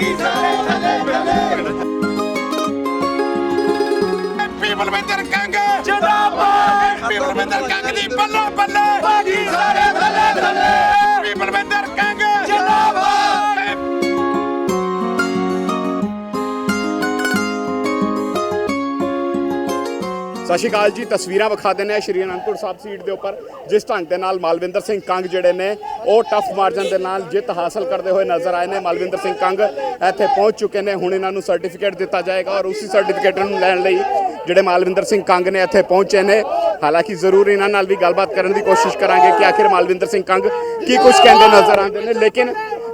ਬਾਗੀ ਸਾਰੇ ਥੱਲੇ ਥੱਲੇ ਐਮਪੀ ਬਲਵਿੰਦਰ ਕੰਗ ਜਿੰਦਾਬਾਦ ਐਮਪੀ ਬਲਵਿੰਦਰ ਕੰਗ ਦੀ ਬੱਲੇ ਬੱਲੇ ਬਾਗੀ ਸਤਿ ਸ਼੍ਰੀ ਅਕਾਲ ਜੀ, ਤਸਵੀਰਾਂ ਵਿਖਾ ਦਿੰਦੇ ਆ ਸ਼੍ਰੀ ਅਨੰਦਪੁਰ ਸਾਹਿਬ ਸੀਟ ਦੇ ਉੱਪਰ, ਜਿਸ ਢੰਗ ਦੇ ਨਾਲ ਮਾਲਵਿੰਦਰ ਸਿੰਘ ਕੰਗ ਜਿਹੜੇ ਨੇ, ਉਹ ਟਫ ਮਾਰਜਨ ਦੇ ਨਾਲ ਜਿੱਤ ਹਾਸਲ ਕਰਦੇ ਹੋਏ ਨਜ਼ਰ ਆਏ ਨੇ। ਮਾਲਵਿੰਦਰ ਸਿੰਘ ਕੰਗ ਇੱਥੇ ਪਹੁੰਚ ਚੁੱਕੇ ਨੇ, ਹੁਣ ਇਹਨਾਂ ਨੂੰ ਸਰਟੀਫਿਕੇਟ ਦਿੱਤਾ ਜਾਏਗਾ ਔਰ ਉਸੇ ਸਰਟੀਫਿਕੇਟ ਨੂੰ ਲੈਣ ਲਈ ਜਿਹੜੇ ਮਾਲਵਿੰਦਰ ਸਿੰਘ ਕੰਗ ਨੇ ਇੱਥੇ ਪਹੁੰਚੇ ਨੇ। ਹਾਲਾਂਕਿ ਜ਼ਰੂਰ ਇਹਨਾਂ ਨਾਲ ਵੀ ਗੱਲਬਾਤ ਕਰਨ ਦੀ ਕੋਸ਼ਿਸ਼ ਕਰਾਂਗੇ ਕਿ ਆਖਿਰ ਮਾਲਵਿੰਦਰ ਸਿੰਘ ਕੰਗ ਕੀ ਕੁਝ ਕਹਿੰਦੇ ਨਜ਼ਰ ਆਉਂਦੇ ਨੇ, ਲੇਕਿਨ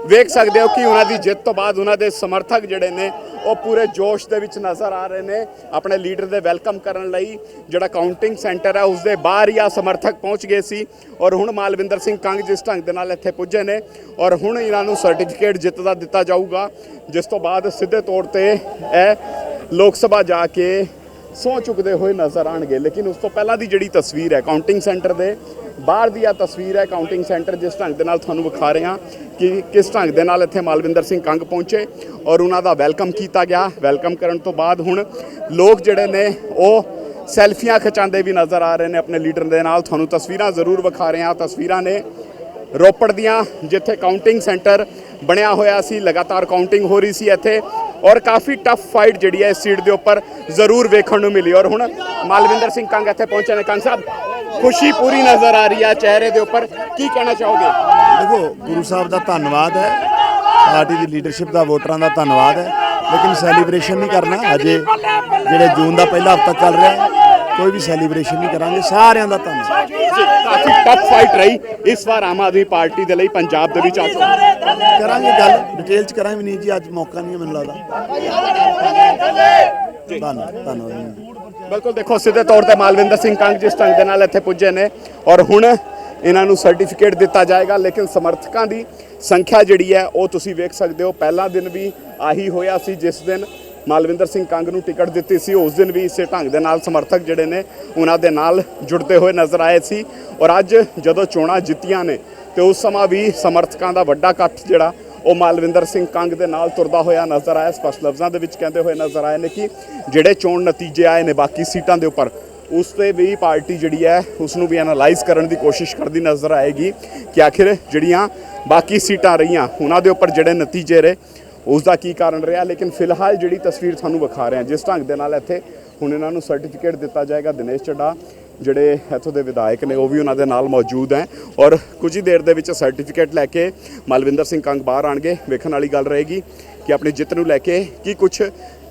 ਵੇਖ ਸਕਦੇ ਹੋ ਕਿ ਉਹਨਾਂ ਦੀ ਜਿੱਤ ਤੋਂ ਬਾਅਦ ਉਹਨਾਂ ਦੇ ਸਮਰਥਕ ਜਿਹੜੇ ਨੇ, ਉਹ ਪੂਰੇ ਜੋਸ਼ ਦੇ ਵਿੱਚ ਨਜ਼ਰ ਆ ਰਹੇ ਨੇ ਆਪਣੇ ਲੀਡਰ ਦੇ ਵੈਲਕਮ ਕਰਨ ਲਈ। ਜਿਹੜਾ ਕਾਊਂਟਿੰਗ ਸੈਂਟਰ ਹੈ ਉਸ ਦੇ ਬਾਹਰ ਹੀ ਆ ਸਮਰਥਕ ਪਹੁੰਚ ਗਏ ਸੀ ਔਰ ਹੁਣ ਮਾਲਵਿੰਦਰ ਸਿੰਘ ਕੰਗ ਜਿਸ ਢੰਗ ਦੇ ਨਾਲ ਇੱਥੇ ਪੁੱਜੇ ਨੇ ਔਰ ਹੁਣ ਇਹਨਾਂ ਨੂੰ ਸਰਟੀਫਿਕੇਟ ਜਿੱਤ ਦਾ ਦਿੱਤਾ ਜਾਊਗਾ, ਜਿਸ ਤੋਂ ਬਾਅਦ ਸਿੱਧੇ ਤੌਰ ਤੇ ਇਹ ਲੋਕ ਸਭਾ ਜਾ ਕੇ ਸਹੁੰ ਚੁੱਕਦੇ ਹੋਏ ਨਜ਼ਰ ਆਣਗੇ ਲੇਕਿਨ ਉਸ ਤੋਂ ਪਹਿਲਾਂ ਦੀ ਜਿਹੜੀ ਤਸਵੀਰ ਹੈ ਕਾਊਂਟਿੰਗ ਸੈਂਟਰ ਦੇ ਬਾਹਰ ਦੀ ਆ ਤਸਵੀਰ ਹੈ ਕਾਊਂਟਿੰਗ ਸੈਂਟਰ ਜਿਸ ਢੰਗ ਦੇ ਨਾਲ ਤੁਹਾਨੂੰ ਵਿਖਾ ਰਹੇ ਹਾਂ ਕਿ ਕਿਸ ਢੰਗ ਦੇ ਨਾਲ ਇੱਥੇ ਮਾਲਵਿੰਦਰ ਸਿੰਘ ਕੰਗ ਪਹੁੰਚੇ ਔਰ ਉਹਨਾਂ ਦਾ ਵੈਲਕਮ ਕੀਤਾ ਗਿਆ। ਵੈਲਕਮ ਕਰਨ ਤੋਂ ਬਾਅਦ ਹੁਣ ਲੋਕ ਜਿਹੜੇ ਨੇ, ਉਹ ਸੈਲਫੀਆਂ ਖਿਚਾਉਂਦੇ ਵੀ ਨਜ਼ਰ ਆ ਰਹੇ ਨੇ ਆਪਣੇ ਲੀਡਰ ਦੇ ਨਾਲ। ਤੁਹਾਨੂੰ ਤਸਵੀਰਾਂ ਜ਼ਰੂਰ ਵਿਖਾ ਰਹੇ। ਹਾਂ ਤਸਵੀਰਾਂ ਨੇ ਰੋਪੜ ਦੀਆਂ, ਜਿੱਥੇ ਕਾਊਂਟਿੰਗ ਸੈਂਟਰ ਬਣਿਆ ਹੋਇਆ ਸੀ, ਲਗਾਤਾਰ ਕਾਊਂਟਿੰਗ ਹੋ ਰਹੀ ਸੀ ਇੱਥੇ। ਔਰ ਕਾਫੀ ਟਫ ਫਾਈਟ ਜਿਹੜੀ ਹੈ ਇਸ ਸੀਟ ਦੇ ਉੱਪਰ ਜ਼ਰੂਰ ਵੇਖਣ ਨੂੰ ਮਿਲੀ। ਔਰ ਹੁਣ ਮਾਲਵਿੰਦਰ ਸਿੰਘ ਕੰਗ ਇੱਥੇ ਪਹੁੰਚੇ ਨੇ। ਕੰਗ ਸਾਹਿਬ, ਖੁਸ਼ੀ ਪੂਰੀ ਨਜ਼ਰ ਆ ਰਹੀ ਹੈ ਚਿਹਰੇ ਦੇ ਉੱਪਰ। ਕੀ ਕਹਿਣਾ ਚਾਹੋਗੇ? ਦੇਖੋ, ਗੁਰੂ ਸਾਹਿਬ ਦਾ ਧੰਨਵਾਦ ਹੈ। ਪਾਰਟੀ ਦੀ ਲੀਡਰਸ਼ਿਪ ਦਾ, ਵੋਟਰਾਂ ਦਾ ਧੰਨਵਾਦ ਹੈ। ਲੇਕਿਨ ਸੈਲੀਬ੍ਰੇਸ਼ਨ ਨਹੀਂ ਕਰਨਾ। ਅਜੇ ਜਿਹੜੇ ਜੂਨ ਦਾ ਪਹਿਲਾ ਹਫਤਾ ਚੱਲ ਰਿਹਾ ਹੈ ਕੋਈ ਵੀ ਸੈਲੀਬ੍ਰੇਸ਼ਨ ਨਹੀਂ ਕਰਾਂਗੇ ਸਾਰਿਆਂ ਦਾ ਧੰਨਵਾਦ। ਕਾਫੀ ਟਫ ਫਾਈਟ ਰਹੀ ਇਸ ਵਾਰ ਆਮ ਆਦਮੀ ਪਾਰਟੀ ਦੇ ਲਈ ਪੰਜਾਬ ਦੇ ਵਿੱਚ ਆ ਚੁੱਕੀ ਕਰਾਂਗੇ ਗੱਲ ਡਿਟੇਲ ਚ ਕਰਾਂਗੇ ਨਹੀਂ ਜੀ ਅੱਜ ਮੌਕਾ ਨਹੀਂ ਹੈ ਮੈਨੂੰ ਲੱਗਦਾ। ਧੰਨਵਾਦ ਧੰਨਵਾਦ। ਜੀ। ਬਿਲਕੁਲ ਦੇਖੋ ਸਿੱਧੇ ਤੌਰ ਤੇ ਮਾਲਵਿੰਦਰ ਸਿੰਘ ਕੰਗ ਜਿਸ ਢੰਗ ਦੇ ਨਾਲ ਇੱਥੇ ਪੁੱਜੇ ਨੇ ਔਰ ਹੁਣ ਇਹਨਾਂ ਨੂੰ ਸਰਟੀਫਿਕੇਟ ਦਿੱਤਾ ਜਾਏਗਾ ਲੇਕਿਨ ਸਮਰਥਕਾਂ ਦੀ ਸੰਖਿਆ ਜਿਹੜੀ ਹੈ ਉਹ ਤੁਸੀਂ ਵੇਖ ਸਕਦੇ ਹੋ। ਪਹਿਲਾ ਦਿਨ ਵੀ ਆਹੀ ਹੋਇਆ ਸੀ ਜਿਸ ਦਿਨ ਮਾਲਵਿੰਦਰ ਸਿੰਘ ਕੰਗ ਨੂੰ ਟਿਕਟ ਦਿੱਤੀ ਸੀ। ਉਸ ਦਿਨ ਵੀ ਇਸੇ ਢੰਗ ਦੇ ਨਾਲ ਸਮਰਥਕ ਜਿਹੜੇ ਨੇ, ਉਹਨਾਂ ਦੇ ਨਾਲ ਜੁੜਦੇ ਹੋਏ ਨਜ਼ਰ ਆਏ ਸੀ। ਔਰ ਅੱਜ ਜਦੋਂ ਚੋਣਾਂ ਜਿੱਤੀਆਂ ਨੇ, ਤੇ ਉਸ ਸਮਾਂ ਵੀ ਸਮਰਥਕਾਂ ਦਾ ਵੱਡਾ ਇਕੱਠ ਜਿਹੜਾ, ਉਹ ਮਾਲਵਿੰਦਰ ਸਿੰਘ ਕੰਗ ਦੇ ਨਾਲ ਤੁਰਦਾ ਹੋਇਆ ਨਜ਼ਰ ਆਇਆ। ਸਪਸ਼ਟ ਲਫ਼ਜ਼ਾਂ ਦੇ ਵਿੱਚ ਕਹਿੰਦੇ ਹੋਏ ਨਜ਼ਰ ਆਏ ਨੇ ਕਿ ਜਿਹੜੇ ਚੋਣ ਨਤੀਜੇ ਆਏ ਨੇ ਬਾਕੀ ਸੀਟਾਂ ਦੇ ਉੱਪਰ, ਉਸ ਤੇ ਵੀ ਪਾਰਟੀ ਜਿਹੜੀ ਹੈ, ਉਸ ਨੂੰ ਵੀ ਐਨਾਲਾਈਜ਼ ਕਰਨ ਦੀ ਕੋਸ਼ਿਸ਼ ਕਰਦੀ ਨਜ਼ਰ ਆਏਗੀ ਕਿ ਆਖਿਰ ਜਿਹੜੀਆਂ ਬਾਕੀ ਸੀਟਾਂ ਰਹੀਆਂ, ਉਹਨਾਂ ਦੇ ਉੱਪਰ ਜਿਹੜੇ ਨਤੀਜੇ ਰਹੇ ਉਸ ਦਾ ਕੀ ਕਾਰਨ ਰਿਹਾ ਲੇਕਿਨ ਫਿਲਹਾਲ ਜਿਹੜੀ ਤਸਵੀਰ ਤੁਹਾਨੂੰ ਵਿਖਾ ਰਹੇ ਹਾਂ ਜਿਸ ਢੰਗ ਦੇ ਨਾਲ ਇੱਥੇ ਹੁਣ ਇਹਨਾਂ ਨੂੰ ਸਰਟੀਫਿਕੇਟ ਦਿੱਤਾ ਜਾਏਗਾ ਦਿਨੇਸ਼ ਚੱਡਾ ਜਿਹੜੇ ਇੱਥੋਂ ਦੇ ਵਿਧਾਇਕ ਨੇ ਉਹ ਵੀ ਉਹਨਾਂ ਦੇ ਨਾਲ ਮੌਜੂਦ ਹੈ ਔਰ ਕੁਝ ਹੀ ਦੇਰ ਦੇ ਵਿੱਚ ਸਰਟੀਫਿਕੇਟ ਲੈ ਕੇ ਮਲਵਿੰਦਰ ਸਿੰਘ ਕੰਗ ਬਾਹਰ ਆਣਗੇ ਵੇਖਣ ਵਾਲੀ ਗੱਲ ਰਹੇਗੀ ਕਿ ਆਪਣੀ ਜਿੱਤ ਨੂੰ ਲੈ ਕੇ ਕੀ ਕੁਝ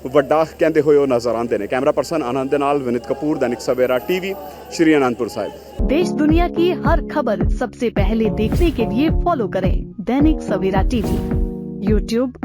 ਵੱਡਾ ਕਹਿੰਦੇ ਹੋਏ ਉਹ ਨਜ਼ਰ ਆਉਂਦੇ ਨੇ ਕੈਮਰਾ ਪਰਸਨ ਆਨੰਦ ਦੇ ਨਾਲ ਵਿਨਿਤ ਕਪੂਰ ਦੈਨਿਕ ਸਵੇਰਾ ਟੀਵੀ ਸ਼੍ਰੀ ਅਨੰਦਪੁਰ ਸਾਹਿਬ देश दुनिया की हर खबर सबसे पहले देखने के लिए फॉलो करें दैनिक सवेरा टीवी यूट्यूब